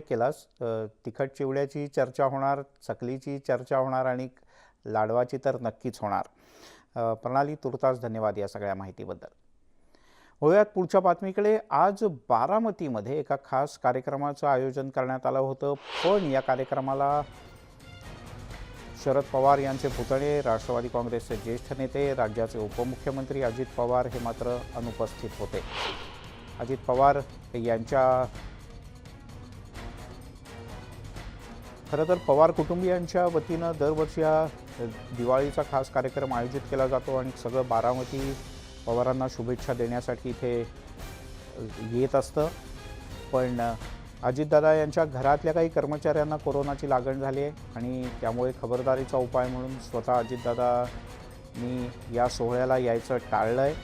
केलास. तिखट चिवड्याची चर्चा होणार चकलीची चर्चा होणार आणि लाडवाची तर नक्कीच होणार. प्रणाली तुर्तास धन्यवाद या सगळ्या माहितीबद्दल. होयात पुढच्या बातमीकडे. आज बारामतीमध्ये एका खास कार्यक्रमाचं आयोजन करण्यात आलं होतं. पण या कार्यक्रमाला शरद पवार यांचे पुतणे राष्ट्रवादी काँग्रेसचे ज्येष्ठ नेते राज्याचे उपमुख्यमंत्री अजित पवार हे मात्र अनुपस्थित होते. अजित पवार यांच्या खरं तर पवार कुटुंबियांच्या वतीनं दरवर्षी हा दिवाळीचा खास कार्यक्रम आयोजित केला जातो आणि सगळं बारामती पवारांना शुभेच्छा देण्यासाठी इथे येत असतं. पण अजितदादा यांच्या घरातल्या काही कर्मचाऱ्यांना कोरोनाची लागण झाली आहे आणि त्यामुळे खबरदारीचा उपाय म्हणून स्वतः अजितदादांनी या सोहळ्याला यायचं टाळलं आहे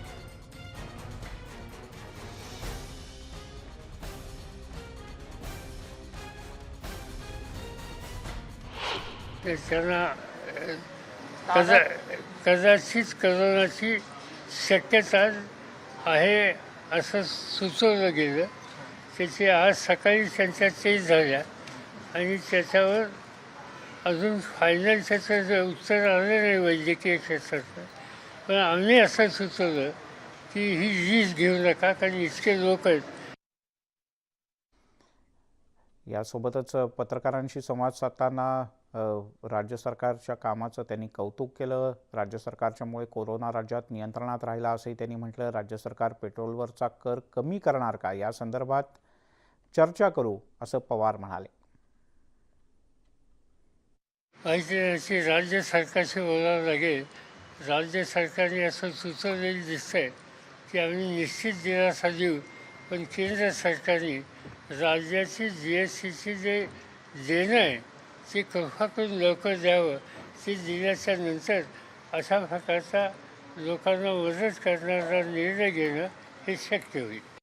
त्यांना कदा कदाचित करोनाची शक्यता आहे असं सुचवलं गेलं. त्याची आज सकाळी त्यांच्या चेक झाल्या आणि त्याच्यावर अजून फायनल त्याचं जे उत्तर आलं नाही वैद्यकीय क्षेत्राचं. पण आम्ही असं सुचवलं की ही रीस घेऊ नका कारण इतके लोक आहेत. यासोबतच पत्रकारांशी संवाद साधताना राज्य सरकारच्या कामाचं त्यांनी कौतुक केलं. राज्य सरकारच्यामुळे कोरोना राज्यात नियंत्रणात राहिला असंही त्यांनी म्हटलं. राज्य सरकार पेट्रोलवरचा कर कमी करणार का? या संदर्भात चर्चा करू असं पवार म्हणाले. ऐतिहासिक राज्य सरकारशी बोलावं लागेल. राज्य सरकारने असं सुचवलेलं दिसतंय की आम्ही निश्चित दिलासा देऊ पण केंद्र सरकारने राज्याची जी एस टीची जे देणं आहे ते कृपा करून लवकर द्यावं ते दिल्याच्या नंतर अशा प्रकारचा लोकांना मदत करणारा निर्णय घेणं हे शक्य होईल.